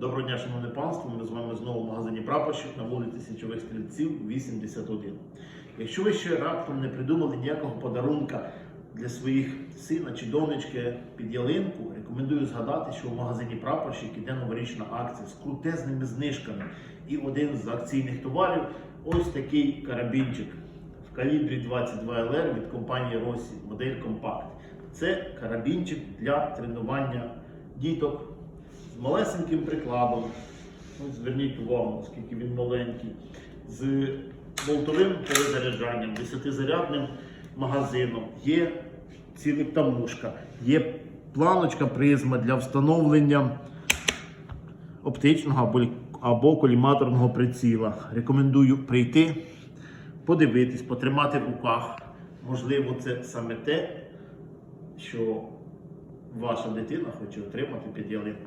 Доброго дня, шановне панство. Ми з вами знову в магазині Прапорщик на вулиці Січових Стрільців 81. Якщо ви ще раптом не придумали ніякого подарунка для своїх сина чи донечки під ялинку, рекомендую згадати, що в магазині Прапорщик іде новорічна акція з крутезними знижками. І один з акційних товарів ось такий карабінчик в калібрі 22 LR від компанії Росі, модель Compact. Це карабінчик для тренування діток з малесеньким прикладом. Ось зверніть увагу, оскільки він маленький, з болтовим перезаряджанням, 10-зарядним магазином, є цілептамушка, є планочка призма для встановлення оптичного або коліматорного приціла. Рекомендую прийти, подивитись, потримати в руках. Можливо, це саме те, що ваша дитина хоче отримати під ялинку.